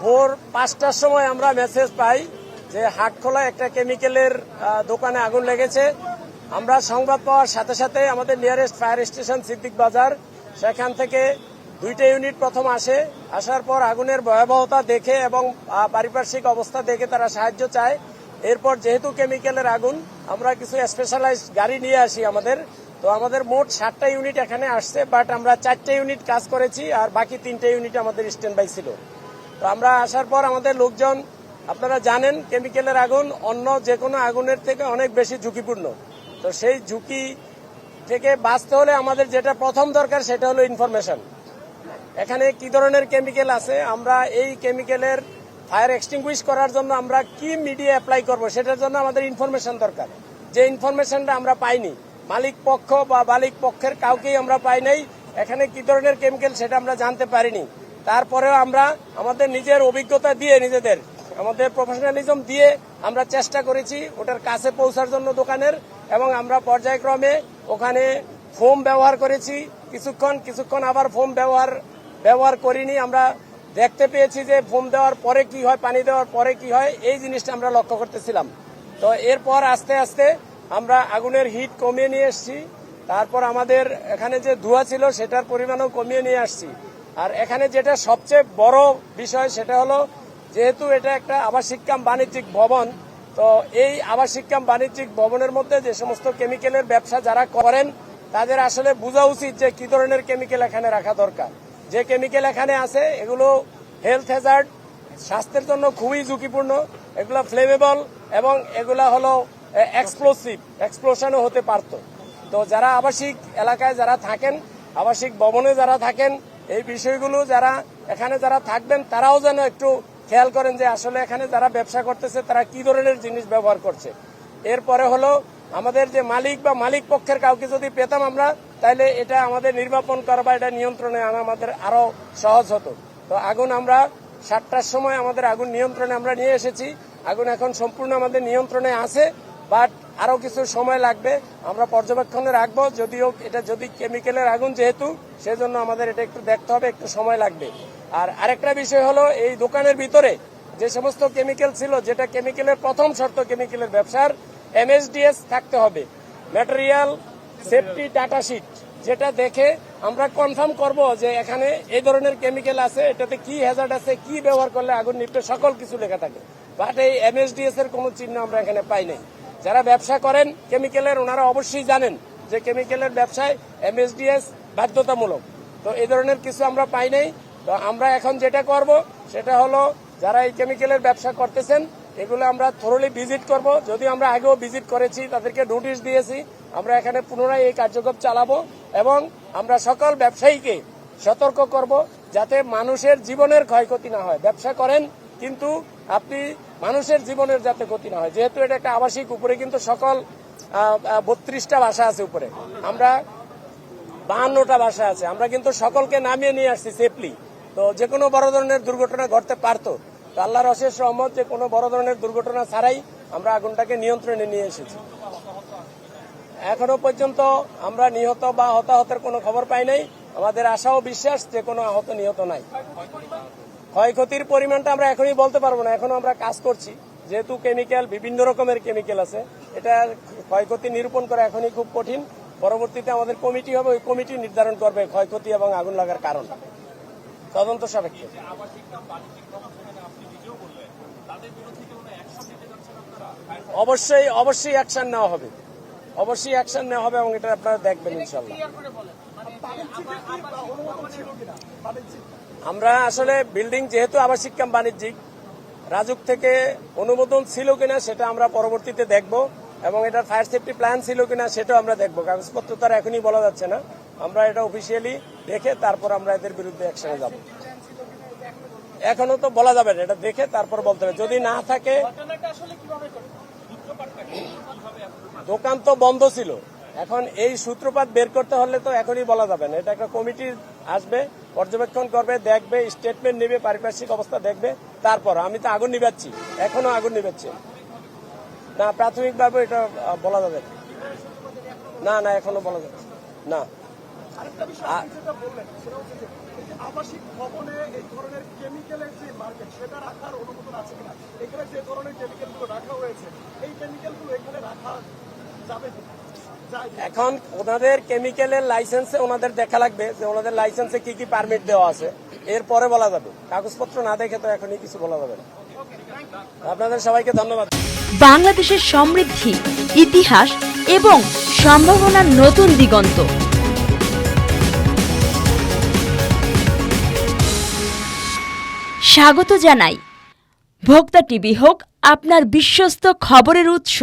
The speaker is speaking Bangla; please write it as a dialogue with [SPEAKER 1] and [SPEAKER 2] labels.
[SPEAKER 1] ভোর পাঁচটার সময় আমরা মেসেজ পাই যে হাটখোলা একটা কেমিক্যালের দোকানে আগুন লেগেছে। আমরা সংবাদ পাওয়ার সাথে সাথে আমাদের নিয়ারেস্ট ফায়ার স্টেশন সিদ্দিক বাজার, সেখান থেকে দুইটা ইউনিট প্রথম আসে। আসার পর আগুনের ভয়াবহতা দেখে এবং পারিপার্শ্বিক অবস্থা দেখে তারা সাহায্য চায়। এরপর যেহেতু কেমিক্যালের আগুন, আমরা কিছু স্পেশালাইজ গাড়ি নিয়ে আসি আমাদের। তো আমাদের মোট সাতটা ইউনিট এখানে আসছে বাট আমরা চারটা ইউনিট কাজ করেছি আর বাকি তিনটা ইউনিট আমাদের স্ট্যান্ড বাই ছিল। তো আমরা আসার পর আমাদের লোকজন, আপনারা জানেন কেমিক্যালের আগুন অন্য যে কোনো আগুনের থেকে অনেক বেশি ঝুঁকিপূর্ণ। তো সেই ঝুঁকি থেকে বাঁচতে হলে আমাদের যেটা প্রথম দরকার সেটা হলো ইনফরমেশন এখানে কি ধরনের কেমিক্যাল আছে? আমরা এই কেমিক্যালের ফায়ার এক্সটিংগুইশ করার জন্য আমরা কি মিডিয়া অ্যাপ্লাই করব? সেটার জন্য আমাদের ইনফরমেশন দরকার। যে ইনফরমেশনটা আমরা পাইনি, মালিক পক্ষ বা মালিক পক্ষের কাউকেই আমরা পাই নাই। এখানে কি ধরনের কেমিক্যাল সেটা আমরা জানতে পারিনি। তারপরেও আমরা আমাদের নিজের অভিজ্ঞতা দিয়ে, নিজেদের আমাদের প্রফেশনালিজম দিয়ে আমরা চেষ্টা করেছি ওটার কাছে পৌঁছার জন্য দোকানের এবং আমরা পর্যায়ক্রমে ওখানে ফোম ব্যবহার করেছি। কিছুক্ষণ কিছুক্ষণ আবার ফোম ব্যবহার ব্যবহার করিনি। আমরা দেখতে পেয়েছি যে ফোম দেওয়ার পরে কি হয়, পানি দেওয়ার পরে কি হয়, এই জিনিসটা আমরা লক্ষ্য করতেছিলাম। তো এরপর আস্তে আস্তে আমরা আগুনের হিট কমিয়ে নিয়ে এসেছি। তারপর আমাদের এখানে যে ধোঁয়া ছিল, সেটার পরিমাণও কমিয়ে নিয়ে আসছি। আর এখানে যেটা সবচেয়ে বড় বিষয় সেটা হলো, যেহেতু এটা একটা আবাসিক কাম বাণিজ্যিক ভবন, তো এই আবাসিক কাম বাণিজ্যিক ভবনের মধ্যে যে সমস্ত কেমিক্যালের ব্যবসা যারা করেন, তাদের আসলে বোঝা উচিত যে কি ধরনের কেমিক্যাল এখানে রাখা দরকার। যে কেমিক্যাল এখানে আছে, এগুলো হেলথ হ্যাজার্ড স্বাস্থ্যের জন্য খুবই ঝুঁকিপূর্ণ, এগুলো ফ্লেমেবল এবং এগুলা হলো এক্সপ্লোসিভ এক্সপ্লোশনও হতে পারতো। তো যারা আবাসিক এলাকায় যারা থাকেন, আবাসিক ভবনে যারা থাকেন এই বিষয়গুলো যারা এখানে যারা থাকবেন, তারাও যেন একটু খেয়াল করেন যে আসলে এখানে যারা ব্যবসা করতেছে, তারা কি ধরনের জিনিস ব্যবহার করছে। এরপরে হলো, আমাদের যে মালিক বা মালিক পক্ষের কাউকে যদি পেতাম আমরা তাহলে এটা আমাদের নির্বাপন করা বা এটা নিয়ন্ত্রণে আনা আমাদের আরও সহজ হতো। তো আগুন আমরা সাতটার সময় আমাদের আগুন নিয়ন্ত্রণে আমরা নিয়ে এসেছি। আগুন এখন সম্পূর্ণ আমাদের নিয়ন্ত্রণে আছে, বাট আরও কিছু সময় লাগবে। আমরা পর্যবেক্ষণে রাখব, যদিও এটা যদি কেমিক্যালের আগুন যেহেতু, সেজন্য আমাদের এটা একটু দেখতে হবে, একটু সময় লাগবে। আর আরেকটা বিষয় হলো, এই দোকানের ভিতরে যে সমস্ত কেমিক্যাল ছিল, যেটা কেমিক্যালের প্রথম শর্ত কেমিক্যালের ব্যবসার এমএসডিএস থাকতে হবে। ম্যাটেরিয়াল সেফটি ডাটা শিট যেটা দেখে আমরা কনফার্ম করব যে এখানে এই ধরনের কেমিক্যাল আছে, এটাতে কি হ্যাজার্ড আছে, কি ব্যবহার করলে আগুন নিপটে সকল কিছু লেখা থাকে। বাট এই এমএসডিএস এর কোনো চিহ্ন আমরা এখানে পাই নাই। যারা ব্যবসা করেন কেমিক্যালের ওনারা অবশ্যই জানেন যে কেমিক্যালের ব্যবসায় এমএসডিএস বাধ্যতামূলক। তো এই ধরনের কিছু আমরা পাই নাই। তো আমরা এখন যেটা করব, সেটা হলো যারা এই কেমিক্যালের ব্যবসা করতেছেন, এগুলো আমরা থরলি ভিজিট করব। যদি আমরা আগেও ভিজিট করেছি, তাদেরকে নোটিশ দিয়েছি, আমরা এখানে পুনরায় এই কার্যক্রম চালাবো এবং আমরা সকল ব্যবসায়ীকে সতর্ক করব যাতে মানুষের জীবনের ক্ষয়ক্ষতি না হয়। ব্যবসা করেন, কিন্তু আপনি মানুষের জীবনের যাতে ক্ষতি না হয়, যেহেতু এটা একটা আবাসিক উপরে কিন্তু সকল বত্রিশটা ভাষা আছে উপরে। আমরা বাহান্নটা ভাষা আছে। আমরা কিন্তু সকলকে নামিয়ে নিয়ে আসছি সেফলি তো যে কোনো বড় ধরনের দুর্ঘটনা ঘটতে পারতো। তো আল্লাহর অশেষ রহমত যে কোনো বড় ধরনের দুর্ঘটনা ছাড়াই আমরা আগুনটাকে নিয়ন্ত্রণে নিয়ে এসেছি। এখনও পর্যন্ত আমরা নিহত বা হতাহতের কোনো খবর পাই নাই। আমাদের আশা ও বিশ্বাস যে কোনো আহত নিহত নাই। ক্ষয়ক্ষতির পরিমাণটা আমরা এখনই বলতে পারব না এখনও আমরা কাজ করছি। যেহেতু কেমিক্যাল বিভিন্ন রকমের কেমিক্যাল আছে এটা ক্ষয়ক্ষতি নিরূপণ করা এখনই খুব কঠিন। পরবর্তীতে আমাদের কমিটি হবে ওই কমিটি নির্ধারণ করবে ক্ষয়ক্ষতি এবং আগুন লাগার কারণ। তদন্ত সাপেক্ষে। অবশ্যই অবশ্যই অ্যাকশন নেওয়া হবে। অবশ্যই অ্যাকশন নেওয়া হবে এবং এটা আপনারা দেখবেন ইনশাল্লাহ আমরা আসলে বিল্ডিং যেহেতু আবাসিক কাম বাণিজ্যিক, রাজুক থেকে অনুমোদন ছিল কিনা সেটা আমরা পরবর্তীতে দেখব এবং এটা ফায়ার সেফটি প্ল্যান ছিল কিনা সেটাও আমরা দেখব। কাগজপত্র তার এখনই বলা যাচ্ছে না। আমরা এটা অফিসিয়ালি দেখে তারপর আমরা এদের বিরুদ্ধে অ্যাকশনে যাব। এখনও তো বলা যাবে না, এটা দেখে তারপর বলতে হবে। যদি না থাকে, দোকান তো বন্ধ ছিল। এখন এই সূত্রপাত বের করতে হলে তো এখনই বলা যাবে না। এটা একটা কমিটি আসবে, পর্যবেক্ষণ করবে, দেখবে স্টেটমেন্ট নেবে, পারিপার্শ্বিক অবস্থা দেখবে, তারপর আমি তো আগুন নিবাচ্ছি এখনও আগুন নিবাচ্ছি না, প্রাথমিকভাবে এটা বলা যাবে না। না এখনও বলা যাবে না।
[SPEAKER 2] আবাসিক ভবনে এই ধরনের যে মার্কেট সেটা রাখার অনুমোদন আছে কিনা এখানে যে ধরনের রাখা হয়েছে, এই এখানে রাখা যাবে?
[SPEAKER 1] এখন ওনাদের কেমিক্যালের লাইসেন্সে ওনাদের দেখা লাগবে যে ওনাদের লাইসেন্সে কি কি পারমিট দেওয়া আছে। এরপরে বলা যাবে। কাগজপত্র না দেখে তো এখনই কিছু বলা যাবে না। আপনাদের সবাইকে ধন্যবাদ।
[SPEAKER 3] বাংলাদেশের সমৃদ্ধি, ইতিহাস এবং সম্ভাবনার নতুন দিগন্ত। স্বাগত জানাই। ভোক্তা টিভি হোক, আপনার বিশ্বস্ত খবরের উৎস।